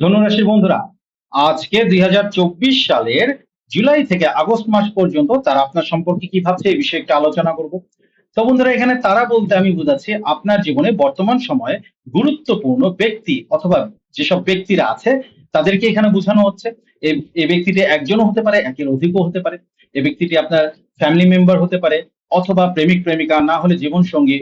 ধনুরাশির বন্ধুরা, আজকে দুই হাজার চব্বিশ সালের জুলাই থেকে আগস্ট মাস পর্যন্ত তারা আপনার সম্পর্কে কি ভাবছে এই বিষয়ে একটু আলোচনা করব। তো বন্ধুরা, এখানে তারা বলতে আমি বুঝাচ্ছি, আপনার জীবনে বর্তমান সময়ে গুরুত্বপূর্ণ ব্যক্তি অথবা যেসব ব্যক্তিরা আছে, তাদেরকে এখানে বোঝানো হচ্ছে। এই ব্যক্তিটি একজনও হতে পারে, একের অধিকও হতে পারে। এই ব্যক্তিটি আপনার ফ্যামিলি মেম্বার হতে পারে, অথবা প্রেমিক, প্রেমিকা, না হলে জীবন সঙ্গী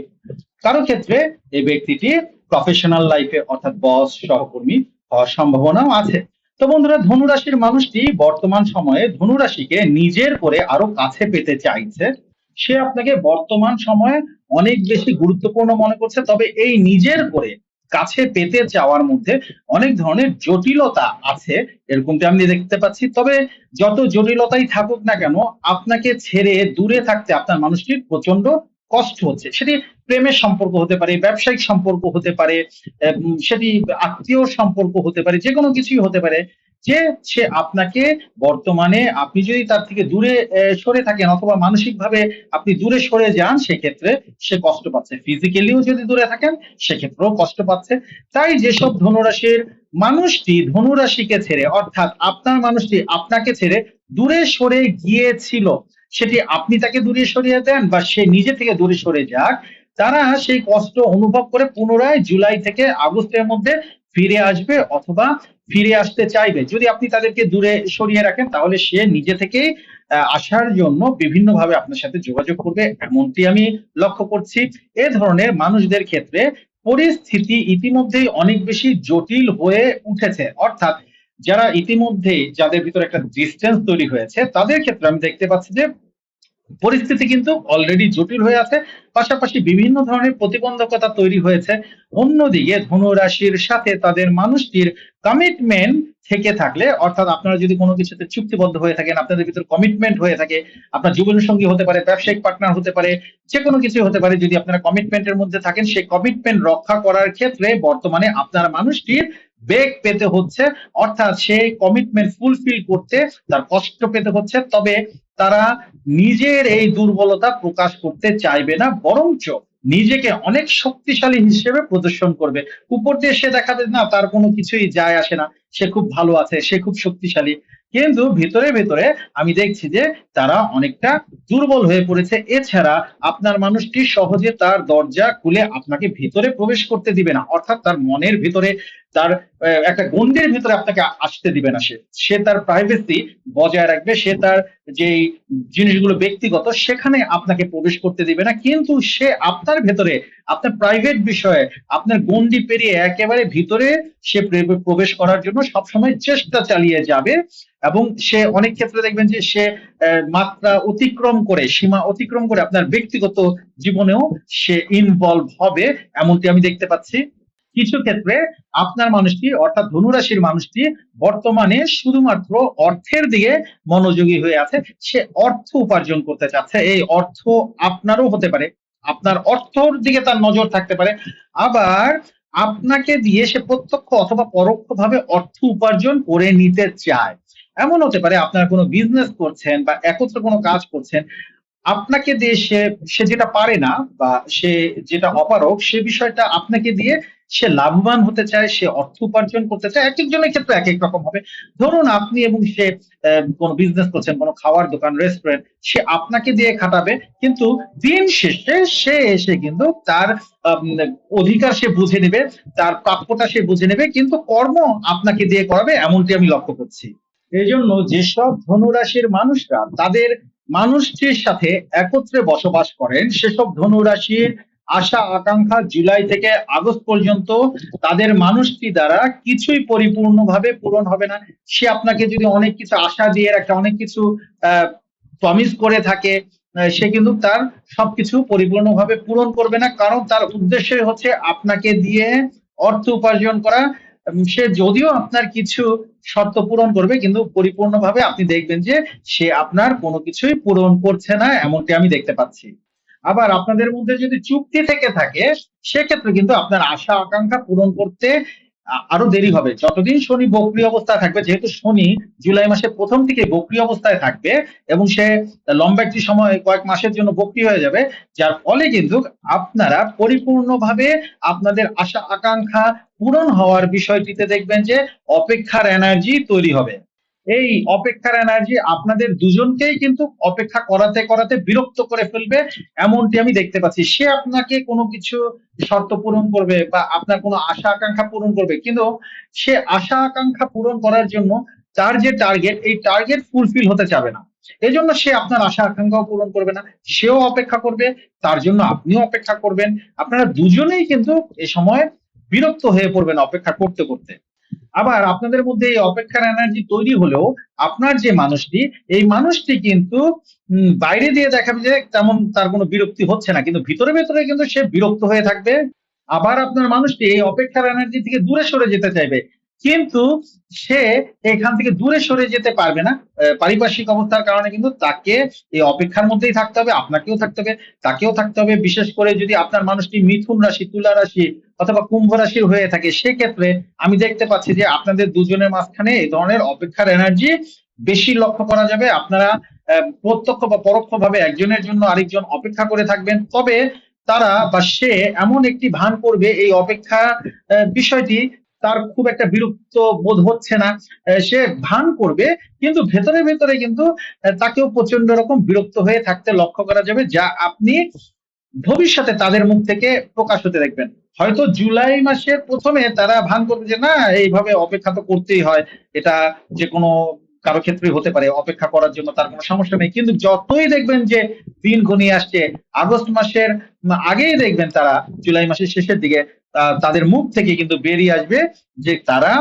কারও ক্ষেত্রে এই ব্যক্তিটি প্রফেশনাল লাইফে অর্থাৎ বস সহকর্মী হওয়ার সম্ভাবনাও আছে। তো বন্ধুরা, ধনুরাশির মানুষটি বর্তমান সময়ে ধনুরাশিকে নিজের করে আরও কাছে পেতে চাইছে। সে আপনাকে বর্তমান সময়ে অনেক বেশি গুরুত্বপূর্ণ মনে করছে, তবে এই নিজের করে কাছে পেতে চাওয়ার মধ্যে অনেক ধরনের জটিলতা আছে, এরকমটি আমি দেখতে পাচ্ছি। তবে যত জটিলতাই থাকুক না কেন, আপনাকে ছেড়ে দূরে থাকতে আপনার মানুষটির প্রচণ্ড কষ্ট হচ্ছে। সেটি প্রেমের সম্পর্ক হতে পারে, ব্যবসায়িক সম্পর্ক হতে পারে সেটি আত্মীয় সম্পর্ক হতে পারে, যে কোনো কিছুই হতে পারে। যে সে আপনাকে বর্তমানে আপনি যদি তার থেকে দূরে সরে থাকেন অথবা মানসিক ভাবে আপনি দূরে সরে যান, সেক্ষেত্রে সে কষ্ট পাচ্ছে। ফিজিক্যালিও যদি দূরে থাকেন, সেক্ষেত্রেও কষ্ট পাচ্ছে। তাই যেসব ধনুরাশির মানুষটি ধনুরাশিকে ছেড়ে, অর্থাৎ আপনার মানুষটি আপনাকে ছেড়ে দূরে সরে গিয়েছিল সেটি আপনি তাকে দূরে সরিয়ে দেন বা সে নিজে থেকে দূরে সরে যাক তারা সেই কষ্ট অনুভব করে পুনরায় জুলাই থেকে আগস্টের মধ্যে ফিরে আসবে অথবা ফিরে আসতে চাইবে। যদি আপনি তাদেরকে দূরে সরিয়ে রাখেন তাহলে সে নিজে আহ, আসার জন্য বিভিন্ন ভাবে আপনার সাথে যোগাযোগ করবে। এমনটি আমি লক্ষ্য করছি। এ ধরনের মানুষদের ক্ষেত্রে পরিস্থিতি ইতিমধ্যেই অনেক বেশি জটিল হয়ে উঠেছে। অর্থাৎ যারা ইতিমধ্যে যাদের ভিতরে একটা ডিস্টেন্স তৈরি হয়েছে, তাদের ক্ষেত্রে আমি দেখতে পাচ্ছি যে পরিস্থিতি কিন্তু অলরেডি জটিল হয়ে আছে। পাশাপাশি বিভিন্ন ধরনের প্রতিবন্ধকতা তৈরি হয়েছে। অন্যদিকে ধনুরাশির সাথে তাদের মানুষটির কমিটমেন্ট থেকে থাকলে, অর্থাৎ আপনারা যদি কোনো কিছুতে চুক্তিবদ্ধ হয়ে থাকেন, আপনাদের ভিতর কমিটমেন্ট হয়ে থাকে, আপনার জীবনসঙ্গী হতে পারে, ব্যবসায়িক পার্টনার হতে পারে যে কোনো কিছু হতে পারে, যদি আপনারা কমিটমেন্টের মধ্যে থাকেন, সেই কমিটমেন্ট রক্ষা করার ক্ষেত্রে বর্তমানে আপনার মানুষটির বেগ পেতে হচ্ছে, অর্থাৎ সে কমিটমেন্ট ফুলফিল করতে তার কষ্ট পেতে হচ্ছে, তবে তারা নিজের এই দুর্বলতা প্রকাশ করতে চাইবে না, বরঞ্চ নিজেকে অনেক শক্তিশালী হিসেবে প্রদর্শন করবে। উপর দিয়ে সে দেখাবে না, তার কোনো কিছুই যায় আসে না, সে খুব ভালো আছে, সে খুব শক্তিশালী। কিন্তু ভিতরে ভেতরে আমি দেখছি যে তারা অনেকটা দুর্বল হয়ে পড়েছে। এছাড়া আপনার মানুষটি সহজে তার দরজা খুলে আপনাকে ভিতরে প্রবেশ করতে দিবে না। অর্থাৎ তার মনের ভিতরে, তার একটা গন্ডির ভিতরে আপনাকে আসতে দিবে না সে। সে তার প্রাইভেসি বজায় রাখবে, সে তার যে জিনিসগুলো ব্যক্তিগত, সেখানে আপনাকে প্রবেশ করতে দিবে না। কিন্তু সে আপনার ভেতরে, আপনার প্রাইভেট বিষয়ে, আপনার গন্ডি পেরিয়ে একেবারে ভিতরে সে প্রবেশ করার জন্য সবসময় চেষ্টা চালিয়ে যাবে। এবং সে অনেক ক্ষেত্রে দেখবেন যে সে মাত্রা অতিক্রম করে, সীমা অতিক্রম করে আপনার ব্যক্তিগত জীবনেও সে ইনভলভ হবে, এমনটি আমি দেখতে পাচ্ছি। কিছু ক্ষেত্রে আপনার মানুষটি, অর্থাৎ ধনুরাশির মানুষটি, বর্তমানে শুধুমাত্র অর্থের দিকে মনোযোগী হয়ে আছে। সে অর্থ উপার্জন করতে চাচ্ছে। এই অর্থ আপনারও হতে পারে। আপনার অর্থর দিকে তার নজর থাকতে পারে। আবার আপনাকে দিয়ে সে প্রত্যক্ষ অথবা পরোক্ষভাবে অর্থ উপার্জন করে নিতে চায়। এমন হতে পারে আপনারা কোনো বিজনেস করছেন বা একত্রে কোনো কাজ করছেন, আপনাকে দিয়ে সে সে যেটা পারে না বা সে যেটা অপারক সে বিষয়টা আপনাকে দিয়ে সে লাভবান হতে চায়, সে অর্থ উপার্জন করতে চায় এক একজনের ক্ষেত্রে এক এক রকম হবে। ধরুন আপনি এবং সে কোনো বিজনেস করছেন, কোনো খাওয়ার দোকান রেস্টুরেন্ট সে আপনাকে দিয়ে খাটাবে, কিন্তু দিন শেষে সে এসে কিন্তু তার অধিকার সে বুঝে নেবে, তার প্রাপ্যটা সে বুঝে নেবে, কিন্তু কর্ম আপনাকে দিয়ে করাবে, এমনটি আমি লক্ষ্য করছি। এই জন্য যেসব ধনুরাশির মানুষরা তাদের মানুষটির সাথে একত্রে বসবাস করেন সেসব ধনুরাশির আশা, আকাঙ্ক্ষা জুলাই থেকে আগস্ট পর্যন্ত তাদের মানুষটি দ্বারা কিছুই পরিপূর্ণভাবে পূরণ হবে না। সে আপনাকে যদি অনেক কিছু আশা দিয়ে রাখে, অনেক কিছু প্রমিস করে থাকে সে কিন্তু তার সবকিছু পরিপূর্ণভাবে পূরণ করবে না। কারণ তার উদ্দেশ্যই হচ্ছে আপনাকে দিয়ে অর্থ উপার্জন করা। সে যদিও আপনার কিছু শর্ত পূরণ করবে, কিন্তু পরিপূর্ণভাবে আপনি দেখবেন যে সে আপনার কোনো কিছুই পূরণ করছে না, এমনটি আমি দেখতে পাচ্ছি। আবার আপনাদের মধ্যে যদি চুক্তি থেকে থাকে, সেক্ষেত্রে কিন্তু আপনার আশা, আকাঙ্ক্ষা পূরণ করতে আরও দেরি হবে। যতদিন শনি বক্রি অবস্থায় থাকবে, যেহেতু শনি জুলাই মাসের প্রথম থেকে বক্রি অবস্থায় থাকবে, এবং সে লম্বা একটি সময়, কয়েক মাসের জন্য বক্রি হয়ে যাবে, যার ফলে কিন্তু আপনারা পরিপূর্ণভাবে আপনাদের আশা, আকাঙ্ক্ষা পূরণ হওয়ার বিষয়টিতে দেখবেন যে অপেক্ষার এনার্জি তৈরি হবে। এই অপেক্ষার এনার্জি আপনাদের দুজনকেই কিন্তু অপেক্ষা করাতে করাতে বিরক্ত করে ফেলবে, এমনটি আমি দেখতে পাচ্ছি। সে আপনাকে কোনো কিছু শর্ত পূরণ করবে বা আপনার কোনো আশা আকাঙ্ক্ষা পূরণ করবে, কিন্তু সে আশা আকাঙ্ক্ষা পূরণ করার জন্য তার যে টার্গেট এই টার্গেট ফুলফিল হতে চাবে না। এই জন্য সে আপনার আশা আকাঙ্ক্ষাও পূরণ করবে না, সেও অপেক্ষা করবে, তার জন্য আপনিও অপেক্ষা করবেন। আপনারা দুজনেই কিন্তু এই সময় বিরক্ত হয়ে পড়বেন অপেক্ষা করতে করতে। আবার আপনাদের মধ্যে এই অপেক্ষার এনার্জি তৈরি হলেও আপনার যে মানুষটি, এই মানুষটি কিন্তু বাইরে দিয়ে দেখাবে যে তেমন তার কোনো বিরক্তি হচ্ছে না, কিন্তু ভিতরে ভেতরে কিন্তু সে বিরক্ত হয়ে থাকবে। আবার আপনার মানুষটি এই অপেক্ষার এনার্জি থেকে দূরে সরে যেতে চাইবে। কিন্তু সে এখান থেকে দূরে সরে যেতে পারবে না। পারিপার্শ্বিক অবস্থার কারণে কিন্তু তাকে এই অপেক্ষার মধ্যেই থাকতে হবে, আপনাকেও থাকতে হবে, তাকেও থাকতে হবে। বিশেষ করে যদি আপনার মানুষটি মিথুন রাশি, তুলা রাশি অথবা কুম্ভ রাশির হয়ে থাকে, সেক্ষেত্রে আমি দেখতে পাচ্ছি যে আপনাদের দুজনের মাঝখানে এই ধরনের অপেক্ষার এনার্জি বেশি লক্ষ্য করা যাবে। আপনারা প্রত্যক্ষ বা পরোক্ষ ভাবে একজনের জন্য আরেকজন অপেক্ষা করে থাকবেন। তবে তারা বা সে এমন একটি ভান করবে, এই অপেক্ষা বিষয়টি তার খুব একটা বিরক্ত বোধ হচ্ছে না। সে ভান করবে, কিন্তু ভেতরে ভেতরে কিন্তু তাকেও প্রচণ্ড রকম বিরক্ত হয়ে থাকতে লক্ষ্য করা যাবে, যা আপনি ভবিষ্যতে তাদের মুখ থেকে প্রকাশ হতে দেখবেন। হয়তো জুলাই মাসের প্রথমে তারা ভান করবে যে, না, এইভাবে অপেক্ষা তো করতেই হয়। এটা যে কোনো কারও ক্ষেত্রে হতে পারে, অপেক্ষা করার জন্য তার কোনো সমস্যা নেই। কিন্তু যতই দেখবেন যে দিন ঘনিয়ে আসছে, আগস্ট মাসের আগেই দেখবেন তারা জুলাই মাসের শেষের দিকে তাদের মুখ থেকে কিন্তু বেরিয়ে আসবে যে তারা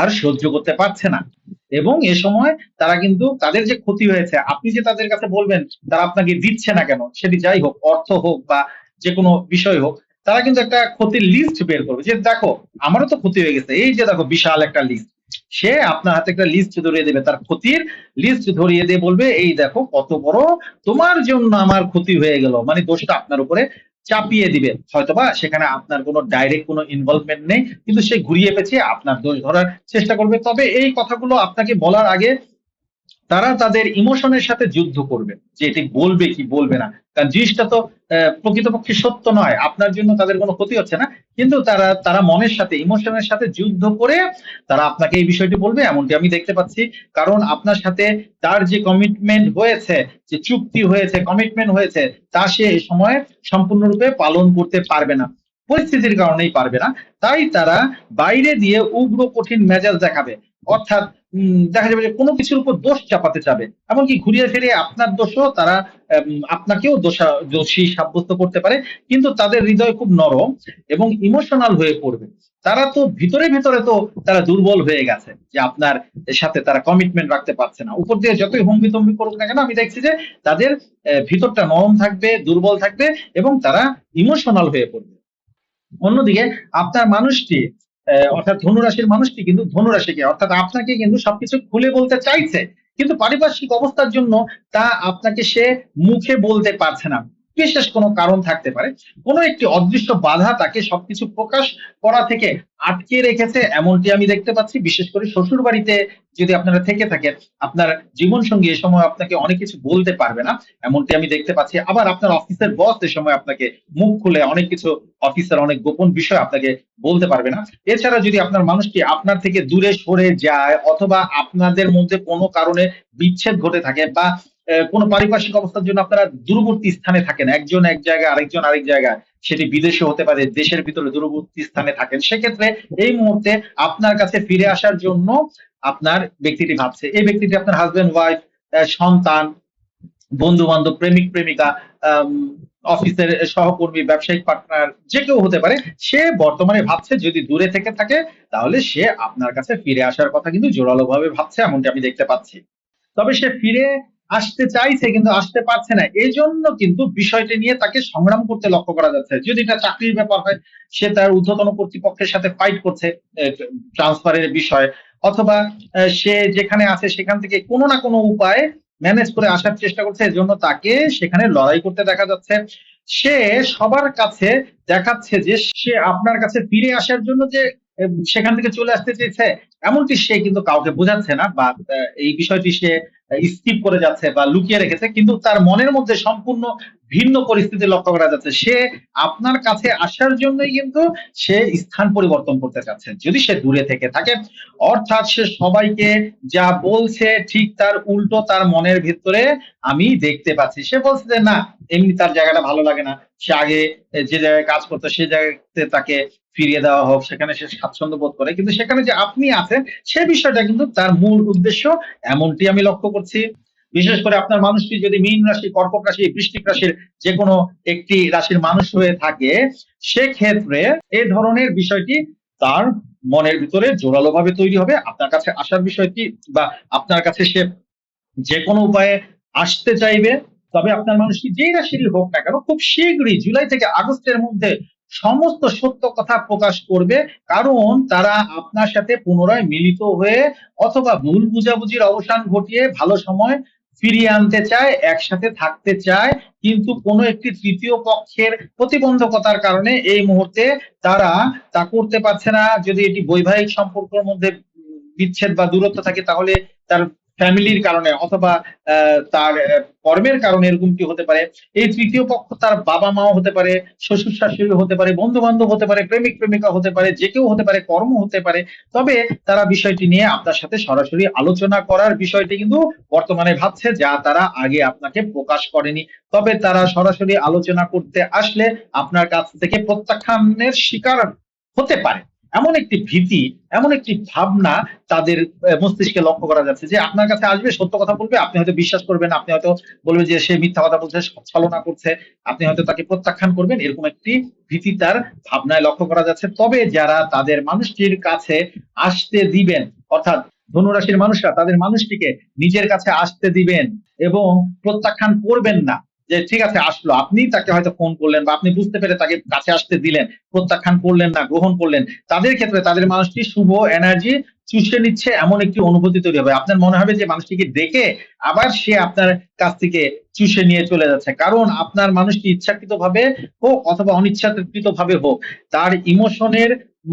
আর সহ্য করতে পারছে না। এবং এ সময় তারা কিন্তু তাদের যে ক্ষতি হয়েছে, আপনি যে তাদের কাছে বলবেন, তারা আপনাকে দিচ্ছে না কেন? সেটি যাই হোক, অর্থ হোক বা যে কোনো বিষয় হোক, তারা কিন্তু একটা ক্ষতির লিস্ট বের করবে। যে দেখো, আমারও তো ক্ষতি হয়ে গেছে। এই যে দেখো, বিশাল একটা লিস্ট সে আপনার হাতে একটা লিস্ট ধরিয়ে দেবে। তার ক্ষতির লিস্ট ধরিয়ে দিয়ে বলবে, এই দেখো কত বড় তোমার জন্য আমার ক্ষতি হয়ে গেল। মানে দোষটা আপনার উপরে চাপিয়ে দিবে। হয়তোবা সেখানে আপনার কোনো ডাইরেক্ট কোনো ইনভলভমেন্ট নেই, কিন্তু সে ঘুরিয়ে পেঁচিয়ে আপনার দোষ ধরার চেষ্টা করবে। তবে এই কথাগুলো আপনাকে বলার আগে তারা তাদের ইমোশনের সাথে যুদ্ধ করবে, যে এটি বলবে কি বলবে না। কারণ জিনিসটা তো প্রকৃতপক্ষে সত্য নয়, আপনার জন্য তাদের কোনো ক্ষতি হচ্ছে না, কিন্তু তারা তারা মনের সাথে, ইমোশনের সাথে যুদ্ধ করে তারা আপনাকে এই বিষয়টি বলবে, এমনটি আমি দেখতে পাচ্ছি। কারণ আপনার সাথে তার যে কমিটমেন্ট হয়েছে, যে চুক্তি হয়েছে কমিটমেন্ট হয়েছে, তা সে এই সময় সম্পূর্ণরূপে পালন করতে পারবে না। পরিস্থিতির কারণেই পারবে না। তাই তারা বাইরে দিয়ে উগ্র কঠিন মেজাজ দেখাবে। অর্থাৎ দেখা যাবে যে কোনো কিছুর উপর দোষ চাপাতে চাবে। এমনকি ঘুরিয়ে ফিরিয়ে আপনার দোষও তারা আপনাকেও দোষা, দোষী সাব্যস্ত করতে পারে। কিন্তু তাদের হৃদয় খুব নরম এবং ইমোশনাল হয়ে পড়বে। তারা তো ভিতরে ভিতরে তো তারা দুর্বল হয়ে গেছে যে আপনার সাথে তারা কমিটমেন্ট রাখতে পারছে না। উপর দিয়ে যতই হম্বি তম্বি করুক না কেন, আমি দেখছি যে তাদের ভিতরটা নরম থাকবে, দুর্বল থাকবে এবং তারা ইমোশনাল হয়ে পড়বে। অন্যদিকে আপনার মানুষটি অর্থাৎ ধনুরাশির মানুষটি কিন্তু ধনুরাশিকে, অর্থাৎ আপনাকে কিন্তু সবকিছু খুলে বলতে চাইছে। কিন্তু পারিপার্শ্বিক অবস্থার জন্য তা আপনাকে সে মুখে বলতে পারছে না। বিশেষ কোনো কারণ থাকতে পারে। কোনো একটি অদৃশ্য বাধা তাকে সবকিছু প্রকাশ করা থেকে আটকে রেখেছে, এমনটি আমি দেখতে পাচ্ছি। বিশেষ করে শ্বশুর বাড়িতে যদি আপনারা থেকে থাকেন, আপনার জীবন সঙ্গী এ সময় আপনাকে অনেক কিছু বলতে পারবে না, এমনটি আমি দেখতে পাচ্ছি। আবার আপনার অফিসের বস এ সময় আপনাকে মুখ খুলে অনেক কিছু অফিসের অনেক গোপন বিষয় আপনাকে বলতে পারবে না। এছাড়া যদি আপনার মানুষটি আপনার থেকে দূরে সরে যায়, অথবা আপনাদের মধ্যে কোনো কারণে বিচ্ছেদ ঘটে থাকে বা কোনো পারিপার্শ্বিক অবস্থার জন্য আপনারা দূরবর্তী স্থানে থাকেন। একজন এক জায়গায়, আরেকজন আরেক জায়গায়। সেটি বিদেশে হতে পারে, দেশের ভিতরে দূরবর্তী স্থানে থাকেন। সেক্ষেত্রে এই মুহূর্তে আপনার কাছে ফিরে আসার জন্য আপনার ব্যক্তিটি ভাবছে। এই ব্যক্তিটি আপনার হাজবেন্ড ওয়াইফ সন্তান বন্ধু বান্ধব প্রেমিক প্রেমিকা অফিসের সহকর্মী, ব্যবসায়িক পার্টনার যে কেউ হতে পারে, সে বর্তমানে ভাবছে যদি দূরে থেকে থাকে, তাহলে সে আপনার কাছে ফিরে আসার কথা কিন্তু জোরালো ভাবে ভাবছে, এমনটি আমি দেখতে পাচ্ছি। তবে সে ফিরে আসতে চাইছে কিন্তু আসতে পারছে না। এই জন্য কিন্তু বিষয়টি নিয়ে তাকে সংগ্রাম করতে লক্ষ্য করা যাচ্ছে। যদি এটা চাকরির ব্যাপার হয়, সে তার ঊর্ধ্বতন কর্তৃপক্ষের সাথে ফাইট করছে ট্রান্সফারের বিষয়। অথবা সে যেখানে আছে, সেখান থেকে কোনো না কোনো উপায়ে ম্যানেজ করে আসার চেষ্টা করছে। এজন্য তাকে সেখানে লড়াই করতে দেখা যাচ্ছে। সে সবার কাছে দেখাচ্ছে যে, সে আপনার কাছে ফিরে আসার জন্য যে সেখান থেকে চলে আসতে চেয়েছে, এমনটি সে কিন্তু কাউকে বোঝাচ্ছে না বা এই বিষয়টি সে স্কিপ করে যাচ্ছে বা লুকিয়ে রেখেছে, কিন্তু তার মনের মধ্যে সম্পূর্ণ ভিন্ন পরিস্থিতি লক্ষ্য করা যাচ্ছে। সে আপনার কাছে আসার জন্যই কিন্তু সে স্থান পরিবর্তন করতে চাচ্ছে, যদি সে দূরে থেকে থাকে। অর্থাৎ সে সবাইকে যা বলছে, ঠিক তার উল্টো তার মনের ভিতরে আমি দেখতে পাচ্ছি। সে বলছে যে, না, এমনি তার জায়গাটা ভালো লাগে না। সে আগে যে জায়গায় কাজ করতো, সে জায়গাতে তাকে ফিরিয়ে দেওয়া হোক, সেখানে সে স্বাচ্ছন্দ্য বোধ করে। কিন্তু সেখানে যে আপনি আছেন, সে বিষয়টা কিন্তু তার মূল উদ্দেশ্য এমনটি আমি লক্ষ্য করছি। বিশেষ করে আপনার মানুষটি যদি মীন রাশি, কর্কট রাশি, বৃষ্টিক রাশির যে কোনো একটি রাশির মানুষ হয়ে থাকে, সেক্ষেত্রে এই ধরনের বিষয়টি তার মনের ভিতরে জোরালো ভাবে তৈরি হবে। আপনার কাছে আসার বিষয়টি বা আপনার কাছে সে যে কোনো উপায়ে আসতে চাইবে, তবে আপনার মানুষটি যেই রাশিরই হোক না কেন, খুব শীঘ্রই জুলাই থেকে আগস্টের মধ্যে সমস্ত সত্য কথা প্রকাশ করবে, কারণ তারা আপনার সাথে পুনরায় মিলিত হয়ে অথবা ভুল বুঝাবুঝির অবসান ঘটিয়ে ভালো সময় ফিরিয়ে আনতে চায়, একসাথে থাকতে চায়, কিন্তু কোনো একটি তৃতীয় পক্ষের প্রতিবন্ধকতার কারণে এই মুহূর্তে তারা তা করতে পারছে না। যদি এটি বৈবাহিক সম্পর্কের মধ্যে বিচ্ছেদ বা দূরত্ব থাকে, তাহলে তার ফ্যামিলির কারণে অথবা তার কর্মের কারণে এরকমটি হতে পারে? এই তৃতীয় পক্ষ তার বাবা মাও হতে পারে শ্বশুর শাশুড়ি হতে পারে বন্ধু বান্ধব হতে পারে, প্রেমিক, প্রেমিকা হতে পারে, যে কেউ হতে পারে, কর্ম হতে পারে। তবে তারা বিষয়টি নিয়ে আপনার সাথে সরাসরি আলোচনা করার বিষয়টি কিন্তু বর্তমানে ভাবছে, যা তারা আগে আপনাকে প্রকাশ করেনি। তবে তারা সরাসরি আলোচনা করতে আসলে আপনার কাছ থেকে প্রত্যাখ্যানের শিকার হতে পারে। এমন একটি ভীতি, এমন একটি ভাবনা তাদের মস্তিষ্কে লক্ষ্য করা যাচ্ছে যে আপনার কাছে আসবে, সত্য কথা বলবে, আপনি হয়তো বিশ্বাস করবেন, আপনি হয়তো বলবে যে সে মিথ্যা কথা বলছে ছলনা করছে, আপনি হয়তো তাকে প্রত্যাখ্যান করবেন, এরকম একটি ভীতি তার ভাবনায় লক্ষ্য করা যাচ্ছে। তবে যারা তাদের মানুষটির কাছে আসতে দিবেন, অর্থাৎ ধনুরাশির মানুষরা তাদের মানুষটিকে নিজের কাছে আসতে দিবেন এবং প্রত্যাখ্যান করবেন না যে ঠিক আছে, আসলো। আপনি তাকে হয়তো ফোন করলেন বা আপনি বুঝতে পেরে তাকে কাছে আসতে দিলেন, প্রত্যাখ্যান করলেন না, গ্রহণ করলেন। তাদের ক্ষেত্রে তাদের মানুষটি শুভ এনার্জি চুষে নিচ্ছে এমন একটি অনুভূতি তৈরি হবে। আপনার মনে হবে যে মানুষটিকে দেখে আবার সে আপনার কাছ থেকে চুষে নিয়ে চলে যাচ্ছে। কারণ আপনার মানুষটি ইচ্ছাকৃত ভাবে হোক অথবা অনিচ্ছাকৃত ভাবে হোক, তার ইমোশনের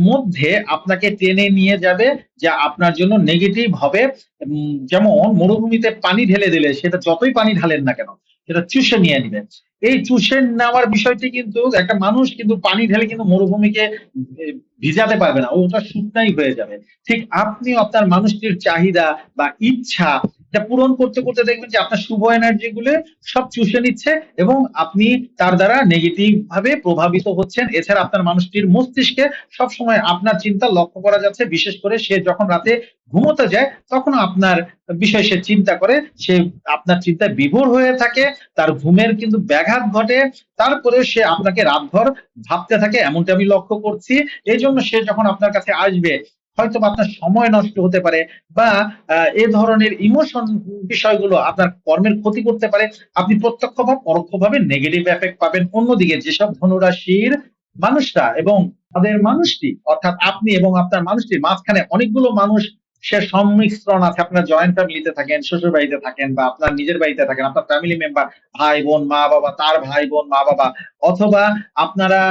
মধ্যে আপনাকে টেনে নিয়ে যাবে যা আপনার জন্য নেগেটিভ হবে। যেমন মরুভূমিতে পানি ঢেলে দিলে, সেটা যতই পানি ঢালেন না কেন সেটা চুষে নিয়ে নেবেন। এই চুষে নেওয়ার বিষয়টি কিন্তু একটা মানুষ কিন্তু পানি ঢেলে কিন্তু মরুভূমিকে ভিজাতে পারবে না, ওটা শুকনাই হয়ে যাবে। ঠিক আপনি আপনার মানুষটির চাহিদা বা ইচ্ছা এটা পূরণ করতে করতে দেখবেন যে আপনার শুভ এনার্জি গুলো সব চুষে নিচ্ছে এবং আপনি তার দ্বারা নেগেটিভ ভাবে প্রভাবিত হচ্ছেন। এছাড়া আপনার মানুষটির মস্তিষ্কে সবসময় আপনার চিন্তা লক্ষ্য করা যাচ্ছে। বিশেষ করে সে যখন রাতে ঘুমোতে যায়, তখন আপনার বিষয় সে চিন্তা করে, সে আপনার চিন্তায় বিভোর হয়ে থাকে, তার ঘুমের কিন্তু ব্যাঘাত ঘটে, তারপরে সে আপনাকে রাতভর ভাবতে থাকে, এমনটা আমি লক্ষ্য করছি। এই জন্য সে যখন আপনার কাছে আসবে হয়তো আপনার সময় নষ্ট হতে পারে বা এ ধরনের ইমোশন বিষয়গুলো আপনার কর্মের ক্ষতি করতে পারে। আপনি প্রত্যক্ষ বা পরোক্ষভাবে নেগেটিভ এফেক্ট পাবেন। অন্যদিকে যেসব ধনুরাশির মানুষরা এবং তাদের মানুষটি, অর্থাৎ আপনি এবং আপনার মানুষটির মাঝখানে অনেকগুলো মানুষ সে সম্মিশ্রণ আছে, আপনার জয়েন্ট ফ্যামিলিতে থাকেন শ্বশুর বাড়িতে থাকেন বা আপনার নিজের বাড়িতে থাকেন, আপনার ফ্যামিলি মেম্বার ভাই বোন, মা বাবা, তার ভাই বোন, মা বাবা, অথবা আপনারা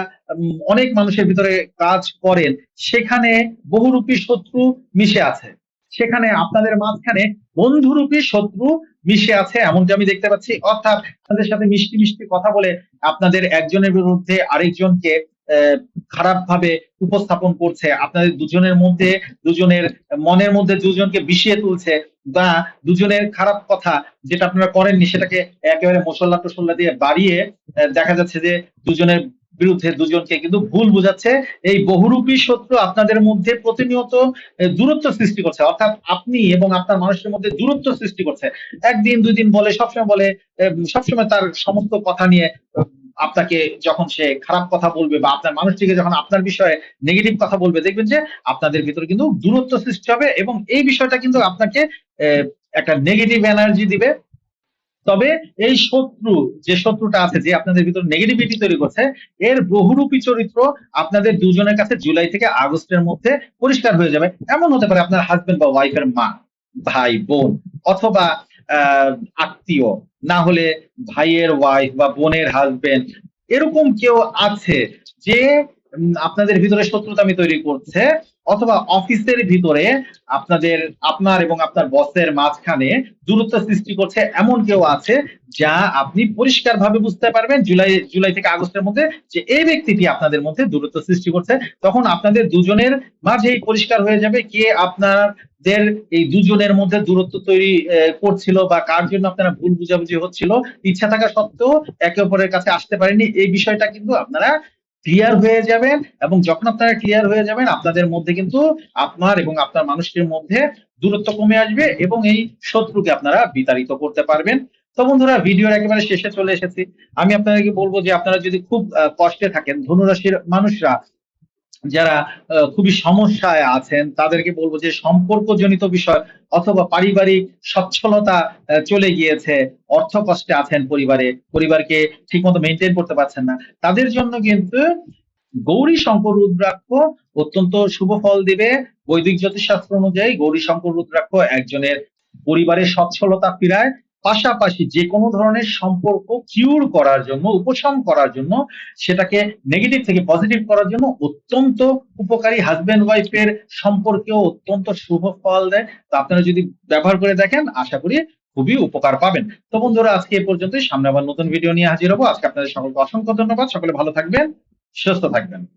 অনেক মানুষের ভিতরে কাজ করেন, সেখানে বহুরূপী শত্রু মিশে আছে। সেখানে আপনাদের মাঝখানে বন্ধুরূপী শত্রু মিশে আছে, এমনটি আমি দেখতে পাচ্ছি। অর্থাৎ তাদের সাথে মিষ্টি মিষ্টি কথা বলে আপনাদের একজনের বিরুদ্ধে আরেকজনকে খারাপ ভাবে উপস্থাপন করছে, আপনাদের দুজনের মধ্যে, দুজনের মনের মধ্যে দুজনকে বিষিয়ে তুলছে বা দুজনের খারাপ কথা যেটা আপনারা করেননি সেটাকে একেবারে মশলা টসল্লা দিয়ে বাড়িয়ে দেখা যাচ্ছে যে দুজনের বিরুদ্ধে দুজনকে কিন্তু ভুল বোঝাচ্ছে। এই বহুরূপী শত্রু আপনাদের মধ্যে প্রতিনিয়ত দূরত্ব সৃষ্টি করছে। অর্থাৎ আপনি এবং আপনার মানুষের মধ্যে দূরত্ব সৃষ্টি করছে। একদিন, দুই দিন বলে, সবসময় বলে সবসময় তার সমস্ত কথা নিয়ে আপনাকে যখন সে খারাপ কথা বলবে বা আপনার মানুষটিকে যখন আপনার বিষয়ে নেগেটিভ কথা বলবে, দেখবেন যে আপনাদের ভিতরে কিন্তু দূরত্ব সৃষ্টি হবে এবং এই বিষয়টা কিন্তু আপনাকে একটা নেগেটিভ এনার্জি দিবে। তবে এই শত্রু, যে শত্রুটা আছে, যে আপনাদের ভিতর নেগেটিভিটি তৈরি করছে, এর বহুরূপী চরিত্র আপনাদের দুজনের কাছে জুলাই থেকে আগস্টের মধ্যে পরিষ্কার হয়ে যাবে। এমন হতে পারে আপনার হাজবেন্ড বা ওয়াইফের মা, ভাই, বোন, অথবা আত্মীয় না হলে ভাইয়ের ওয়াইফ বা বোনের হাজবেন্ড এরকম কেউ আছে যে আপনাদের ভিতরে শত্রুতামি তৈরি করছে, অথবা অফিসের ভিতরে আপনাদের, আপনার এবং আপনার বসের মাঝখানে দূরত্ব সৃষ্টি করছে এমন কেউ আছে যা আপনি পরিষ্কার ভাবে বুঝতে পারবেন জুলাই জুলাই থেকে আগস্টের মধ্যে যে এই ব্যক্তিটি আপনাদের মধ্যে দূরত্ব সৃষ্টি করছে। তখন আপনাদের দুজনের মাঝেই পরিষ্কার হয়ে যাবে কে আপনাদের এই দুজনের মধ্যে দূরত্ব তৈরি করছিল বা কার জন্য আপনারা ভুল বুঝাবুঝি হচ্ছিল। ইচ্ছা থাকা সত্ত্বেও একে অপরের কাছে আসতে পারেনি এই বিষয়টা কিন্তু আপনারা ক্লিয়ার হয়ে যাবেন এবং যখন আপনারা ক্লিয়ার হয়ে যাবেন, আপনাদের মধ্যে কিন্তু আপনার এবং আপনার মানুষটির মধ্যে দূরত্ব কমে আসবে এবং এই শত্রুকে আপনারা বিতাড়িত করতে পারবেন। তো বন্ধুরা ভিডিওর একেবারে শেষে চলে এসেছি। আমি আপনাদেরকে বলব যে আপনারা যদি খুব কষ্টে থাকেন, ধনুরাশির মানুষরা যারা খুবই সমস্যায় আছেন, তাদেরকে বলব যে সম্পর্কজনিত বিষয় অথবা পারিবারিক সচ্ছলতা চলে গিয়েছে, অর্থ কষ্টে আছেন পরিবারে, পরিবারকে ঠিকমতো মেনটেন করতে পারছেন না। তাদের জন্য কিন্তু গৌরী শঙ্কর রুদ্রাক্ষ অত্যন্ত শুভ ফল দিবে। বৈদিক জ্যোতিষশাস্ত্র অনুযায়ী গৌরী শঙ্কর রুদ্রাক্ষ একজনের পরিবারের সচ্ছলতা ফিরায় পাশাপাশি যে কোনো ধরনের সম্পর্ক কিউর করার জন্য, উপশম করার জন্য, সেটাকে নেগেটিভ থেকে পজিটিভ করার জন্য অত্যন্ত উপকারী হাজবেন্ড ওয়াইফের সম্পর্কেও অত্যন্ত শুভ ফল দেয়। তো আপনারা যদি ব্যবহার করে দেখেন, আশা করি খুবই উপকার পাবেন। তো বন্ধুরা, আজকে এ পর্যন্তই। সামনে আবার নতুন ভিডিও নিয়ে হাজির হব। আজকে আপনাদের সকলকে অসংখ্য ধন্যবাদ। সকলে ভালো থাকবেন, সুস্থ থাকবেন।